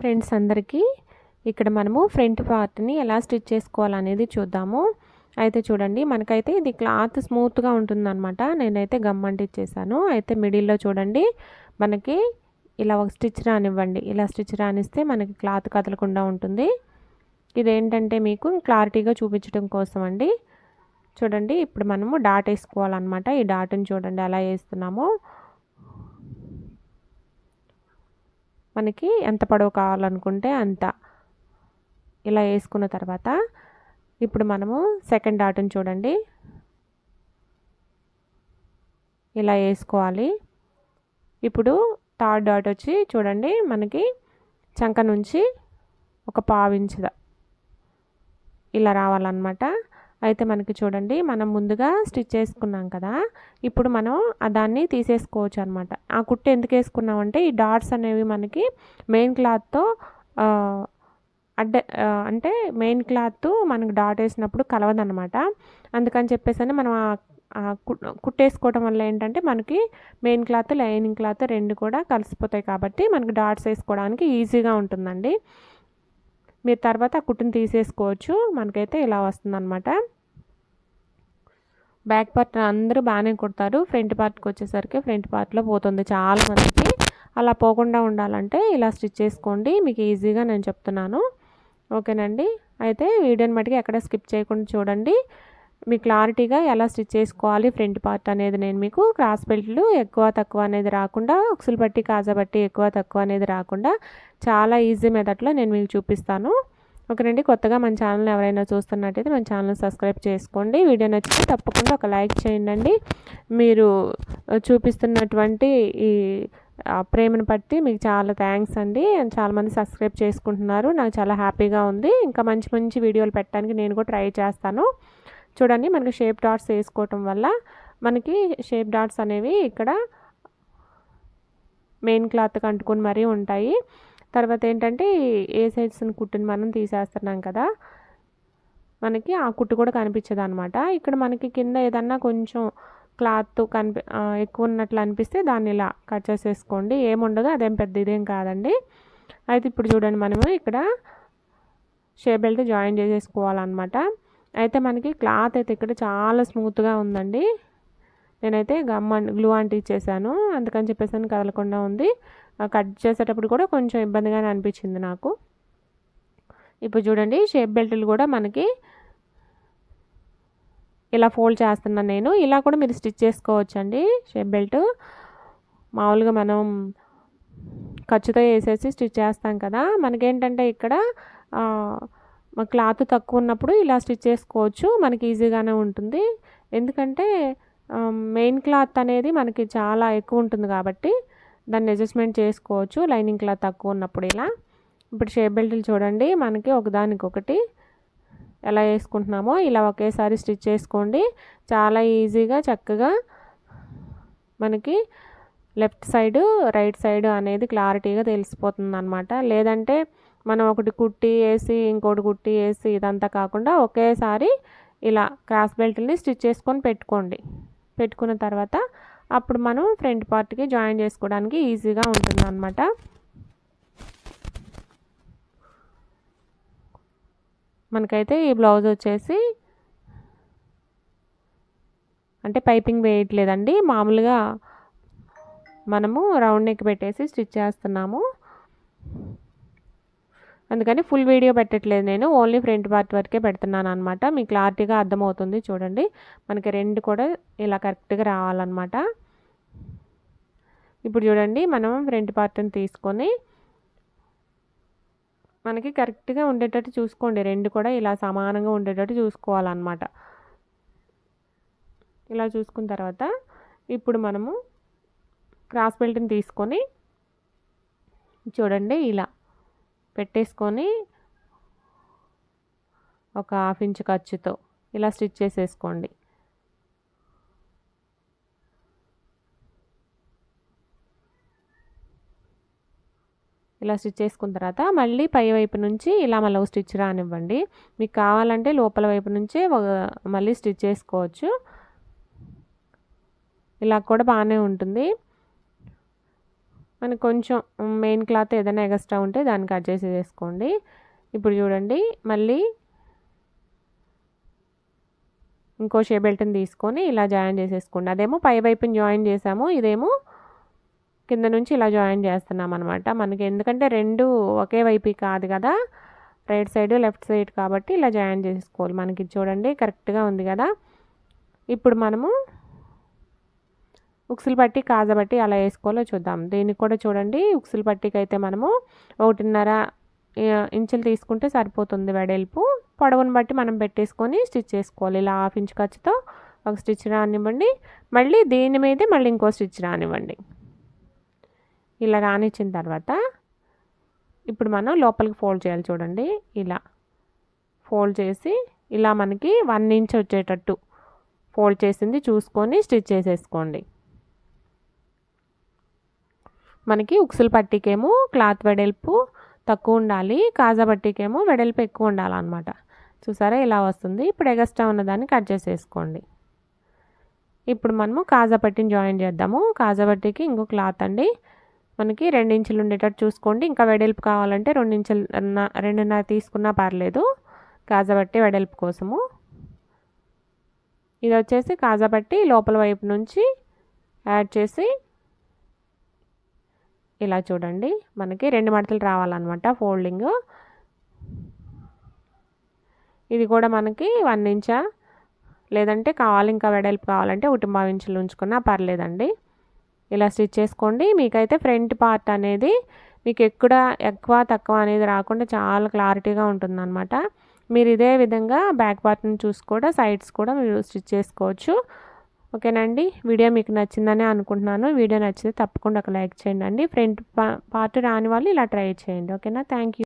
Friends అందరికీ ఇక్కడ మనము ఫ్రంట్ పార్ట్ని ఎలా స్టిచ్ చేసుకోవాలనేది చూద్దాము. అయితే చూడండి మనకైతే ఇది క్లాత్ స్మూత్గా ఉంటుందన్నమాట. నేనైతే గమ్ అంటించేసాను అయితే మిడిల్లో చూడండి మనకి ఇలా ఒక స్టిచ్ రానివ్వండి. ఇలా స్టిచ్ రానిస్తే మనకి క్లాత్ కదలకుండా ఉంటుంది. ఇదేంటంటే మీకు క్లారిటీగా చూపించడం కోసం అండి. చూడండి ఇప్పుడు మనము డాట్ వేసుకోవాలన్నమాట. ఈ డాట్ని చూడండి ఎలా వేస్తున్నామో. మనకి ఎంత పొడవు కావాలనుకుంటే అంత. ఇలా వేసుకున్న తర్వాత ఇప్పుడు మనము సెకండ్ డాట్ని చూడండి. ఇలా వేసుకోవాలి. ఇప్పుడు థర్డ్ డాట్ వచ్చి చూడండి మనకి చంక నుంచి ఒక పావించద. ఇలా రావాలన్నమాట. అయితే మనకి చూడండి మనం ముందుగా స్టిచ్ చేసుకున్నాం కదా ఇప్పుడు మనం దాన్ని తీసేసుకోవచ్చు అనమాట ఆ కుట్టు ఎందుకు వేసుకున్నామంటే ఈ డాట్స్ అనేవి మనకి మెయిన్ క్లాత్తో అడ్డ అంటే మెయిన్ క్లాత్ మనకు డాట్ వేసినప్పుడు కలవదనమాట అందుకని చెప్పేసి మనం కుట్టేసుకోవటం వల్ల ఏంటంటే మనకి మెయిన్ క్లాత్ లైనింగ్ క్లాత్ రెండు కూడా కలిసిపోతాయి కాబట్టి మనకి డాట్స్ వేసుకోవడానికి ఈజీగా ఉంటుందండి. మీరు తర్వాత ఆ కుట్టుని తీసేసుకోవచ్చు. మనకైతే ఇలా వస్తుందన్నమాట. బ్యాక్ పార్ట్ అందరూ బాగానే కుడతారు. ఫ్రంట్ పార్ట్కి వచ్చేసరికి ఫ్రంట్ పార్ట్లో పోతుంది చాలా మందికి. అలా పోకుండా ఉండాలంటే ఇలా స్టిచ్ చేసుకోండి. మీకు ఈజీగా నేను చెప్తున్నాను. ఓకేనండి? అయితే వీడియోని మటుకు ఎక్కడ స్కిప్ చేయకుండా చూడండి. మీ క్లారిటీగా ఎలా స్టిచ్ చేసుకోవాలి ఫ్రంట్ పార్ట్ అనేది నేను మీకు క్రాస్ బెల్ట్లు ఎక్కువ తక్కువ అనేది రాకుండా ఉక్సులు బట్టి కాజా బట్టి ఎక్కువ తక్కువ అనేది రాకుండా చాలా ఈజీ మెథడ్లో నేను మీకు చూపిస్తాను. ఓకేనండి కొత్తగా మన ఛానల్ ఎవరైనా చూస్తున్నట్టయితే మన ఛానల్ సబ్స్క్రైబ్ చేసుకోండి. వీడియో నచ్చితే తప్పకుండా ఒక లైక్ చేయండి మీరు చూపిస్తున్నటువంటి ఈ ప్రేమను బట్టి మీకు చాలా థ్యాంక్స్ అండి. చాలామంది సబ్స్క్రైబ్ చేసుకుంటున్నారు. నాకు చాలా హ్యాపీగా ఉంది. ఇంకా మంచి మంచి వీడియోలు పెట్టడానికి నేను కూడా ట్రై చేస్తాను. చూడండి మనకి షేప్ డాట్స్ వేసుకోవటం వల్ల మనకి షేప్ డాట్స్ అనేవి ఇక్కడ మెయిన్ క్లాత్కి అంటుకొని మరీ ఉంటాయి. తర్వాత ఏంటంటే ఏ సైడ్స్ని కుట్టుని మనం తీసేస్తున్నాం కదా మనకి ఆ కుట్టు కూడా కనిపించదు అనమాట ఇక్కడ మనకి కింద ఏదన్నా కొంచెం క్లాత్ కనిపి ఎక్కువ ఉన్నట్లు అనిపిస్తే దాన్ని ఇలా కట్ చేసేసుకోండి. ఏముండదు అదేం పెద్ద ఇదేం కాదండి. అయితే ఇప్పుడు చూడండి మనము ఇక్కడ షేప్ బెల్ట్ జాయిన్ చేసేసుకోవాలన్నమాట. అయితే మనకి క్లాత్ అయితే ఇక్కడ చాలా స్మూత్గా ఉందండి. నేనైతే గమ్ గ్లూ అంటించేసాను అందుకని చెప్పేసి కదలకుండా ఉంది. కట్ చేసేటప్పుడు కూడా కొంచెం ఇబ్బందిగానే అనిపించింది నాకు. ఇప్పుడు చూడండి షేప్ బెల్ట్లు కూడా మనకి ఇలా ఫోల్డ్ చేస్తున్నాను నేను. ఇలా కూడా మీరు స్టిచ్ చేసుకోవచ్చండి షేప్ బెల్ట్. మామూలుగా మనం ఖర్చుతో వేసేసి స్టిచ్ చేస్తాం కదా. మనకేంటంటే ఇక్కడ క్లాత్ తక్కువ ఉన్నప్పుడు ఇలా స్టిచ్ చేసుకోవచ్చు. మనకి ఈజీగానే ఉంటుంది. ఎందుకంటే మెయిన్ క్లాత్ అనేది మనకి చాలా ఎక్కువ ఉంటుంది కాబట్టి దాన్ని అడ్జస్ట్మెంట్ చేసుకోవచ్చు. లైనింగ్ క్లాత్ తక్కువ ఉన్నప్పుడు ఇలా. ఇప్పుడు షేప్ బెల్ట్లు చూడండి. మనకి ఒకదానికొకటి ఎలా వేసుకుంటున్నామో ఇలా ఒకేసారి స్టిచ్ చేసుకోండి. చాలా ఈజీగా చక్కగా మనకి లెఫ్ట్ సైడ్ రైట్ సైడ్ అనేది క్లారిటీగా తెలిసిపోతుంది అనమాట లేదంటే మనం ఒకటి కుట్టి వేసి ఇంకోటి కుట్టి వేసి ఇదంతా కాకుండా ఒకేసారి ఇలా క్రాస్ బెల్ట్ని స్టిచ్ చేసుకొని పెట్టుకోండి. పెట్టుకున్న తర్వాత అప్పుడు మనం ఫ్రంట్ పార్ట్కి జాయిన్ చేసుకోవడానికి ఈజీగా ఉంటుంది అనమాట మనకైతే ఈ బ్లౌజ్ వచ్చేసి అంటే పైపింగ్ వేయట్లేదండి. మామూలుగా మనము రౌండ్ నెక్ పెట్టేసి స్టిచ్ చేస్తున్నాము. అందుకని ఫుల్ వీడియో పెట్టట్లేదు నేను. ఓన్లీ ఫ్రంట్ పార్ట్ వరకే పెడుతున్నాను అనమాట మీకు క్లారిటీగా అర్థమవుతుంది చూడండి. మనకి రెండు కూడా ఇలా కరెక్ట్గా రావాలన్నమాట. ఇప్పుడు చూడండి మనం ఫ్రంట్ పార్ట్ని తీసుకొని మనకి కరెక్ట్గా ఉండేటట్టు చూసుకోండి. రెండు కూడా ఇలా సమానంగా ఉండేటట్టు చూసుకోవాలన్నమాట. ఇలా చూసుకున్న తర్వాత ఇప్పుడు మనము క్రాస్ బెల్ట్ని తీసుకొని చూడండి ఇలా. పెట్టేసుకొని ఒక హాఫ్ ఇంచ్ ఖర్చుతో ఇలా స్టిచ్ చేసేసుకోండి. ఇలా స్టిచ్ చేసుకున్న తర్వాత మళ్ళీ పై వైపు నుంచి ఇలా మళ్ళీ ఒక స్టిచ్ రానివ్వండి. మీకు కావాలంటే లోపల వైపు నుంచే మళ్ళీ స్టిచ్ చేసుకోవచ్చు. ఇలా కూడా బాగానే ఉంటుంది. అని కొంచెం మెయిన్ క్లాత్ ఏదైనా ఎక్స్ట్రా ఉంటే దాన్ని కట్ చేసి వేసుకోండి ఇప్పుడు చూడండి మళ్ళీ ఇంకో షే బెల్ట్ని తీసుకొని ఇలా జాయిన్ చేసేసుకోండి. అదేమో పై వైపుని జాయిన్ చేసాము ఇదేమో కింద నుంచి ఇలా జాయిన్ చేస్తున్నాం అనమాట మనకి ఎందుకంటే రెండు ఒకే వైపు కాదు కదా రైట్ సైడ్ లెఫ్ట్ సైడ్ కాబట్టి ఇలా జాయిన్ చేసుకోవాలి. మనకి చూడండి కరెక్ట్గా ఉంది కదా. ఇప్పుడు మనము ఉక్సులు పట్టి కాజా బట్టి అలా వేసుకోవాలో చూద్దాం. దీనికి కూడా చూడండి ఉక్సులు పట్టికి అయితే మనము ఒకటిన్నర ఇంచులు తీసుకుంటే సరిపోతుంది వెడల్పు. పొడవును బట్టి మనం పెట్టేసుకొని స్టిచ్ చేసుకోవాలి. ఇలా హాఫ్ ఇంచ్ ఖర్చుతో ఒక స్టిచ్ రానివ్వండి. మళ్ళీ దీని మీదే మళ్ళీ ఇంకో స్టిచ్ రానివ్వండి. ఇలా రానిచ్చిన తర్వాత ఇప్పుడు మనం లోపలికి ఫోల్డ్ చేయాలి చూడండి. ఇలా ఫోల్డ్ చేసి ఇలా మనకి వన్ ఇంచ్ వచ్చేటట్టు ఫోల్డ్ చేసింది చూసుకొని స్టిచ్ చేసేసుకోండి. మనకి ఉక్సులు పట్టికేమో క్లాత్ వెడల్పు తక్కువ ఉండాలి కాజా పట్టికేమో వెడల్పు ఎక్కువ ఉండాలన్నమాట. చూసారా? ఇలా వస్తుంది. ఇప్పుడు ఎగస్ట్రా ఉన్నదాన్ని కట్ చేసేసుకోండి. ఇప్పుడు మనము కాజా పట్టిని జాయిన్ చేద్దాము. కాజా పట్టికి ఇంకో క్లాత్ అండి. మనకి ఇంచులు ఉండేటట్టు చూసుకోండి. ఇంకా వెడల్పు కావాలంటే రెండించులు రెండున్నర తీసుకున్నా పర్లేదు. కాజా పట్టి వెడల్పు కోసము. ఇది వచ్చేసి కాజా పట్టి లోపల వైపు నుంచి యాడ్ చేసి ఇలా చూడండి. మనకి రెండు మడతలు రావాలన్నమాట ఫోల్డింగ్. ఇది కూడా మనకి వన్ ఇంచా. లేదంటే కావాలి ఇంకా వెడల్పు కావాలంటే ఒకటి ఇంచులు ఉంచుకున్నా పర్లేదండి. ఇలా స్టిచ్ చేసుకోండి. మీకైతే ఫ్రంట్ పార్ట్ అనేది మీకు ఎక్కడ ఎక్కువ తక్కువ అనేది రాకుండా చాలా క్లారిటీగా ఉంటుందన్నమాట. మీరు ఇదే విధంగా బ్యాక్ పార్ట్ని చూసి కూడా సైడ్స్ కూడా మీరు స్టిచ్ చేసుకోవచ్చు. ఓకేనండి? వీడియో మీకు నచ్చిందని అనుకుంటున్నాను. వీడియో నచ్చితే తప్పకుండా ఒక లైక్ చేయండి. ఫ్రంట్ పార్ట్ రాని వాళ్ళు ఇలా ట్రై చేయండి. ఓకేనా? థ్యాంక్